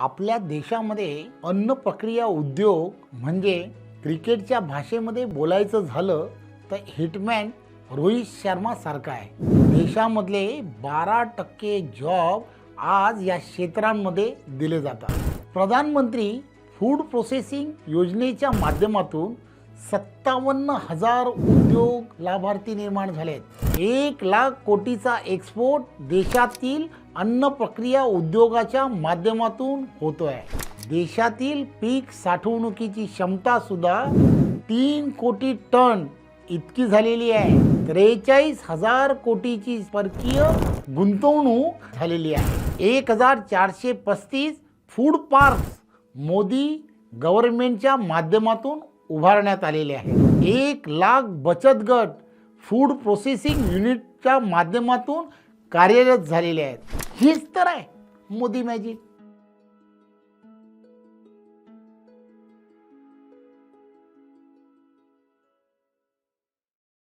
आपल्या देशामध्ये अन्न प्रक्रिया उद्योग म्हणजे क्रिकेटच्या भाषेमध्ये बोलायचं झालं तर हिटमॅन रोहित शर्मा सारखा आहे. देशामधले बारा टक्के जॉब आज या क्षेत्रांमध्ये दिले जातात. प्रधानमंत्री फूड प्रोसेसिंग योजनेच्या माध्यमातून सत्तावन्न हजार उद्योग लाभार्थी निर्माण झालेत. एक लाख कोटीचा एक्सपोर्ट देशातील अन्न प्रक्रिया उद्योगाच्या माध्यमातून होतोय. देशातील पीक साठवणुकीची क्षमता सुद्धा तीन कोटी टन इतकी झालेली आहे. त्रेचाळीस हजार कोटीची परकीय गुंतवणूक झालेली आहे. एक हजार चारशे पस्तीस फूड पार्क्स मोदी गव्हर्नमेंटच्या माध्यमातून उभारण्यात आलेले आहे. एक लाख बचत गट फूड प्रोसेसिंग युनिटच्या माध्यमातून कार्यरत झालेले आहेत. हीच तर आहे मोदी मॅजिक.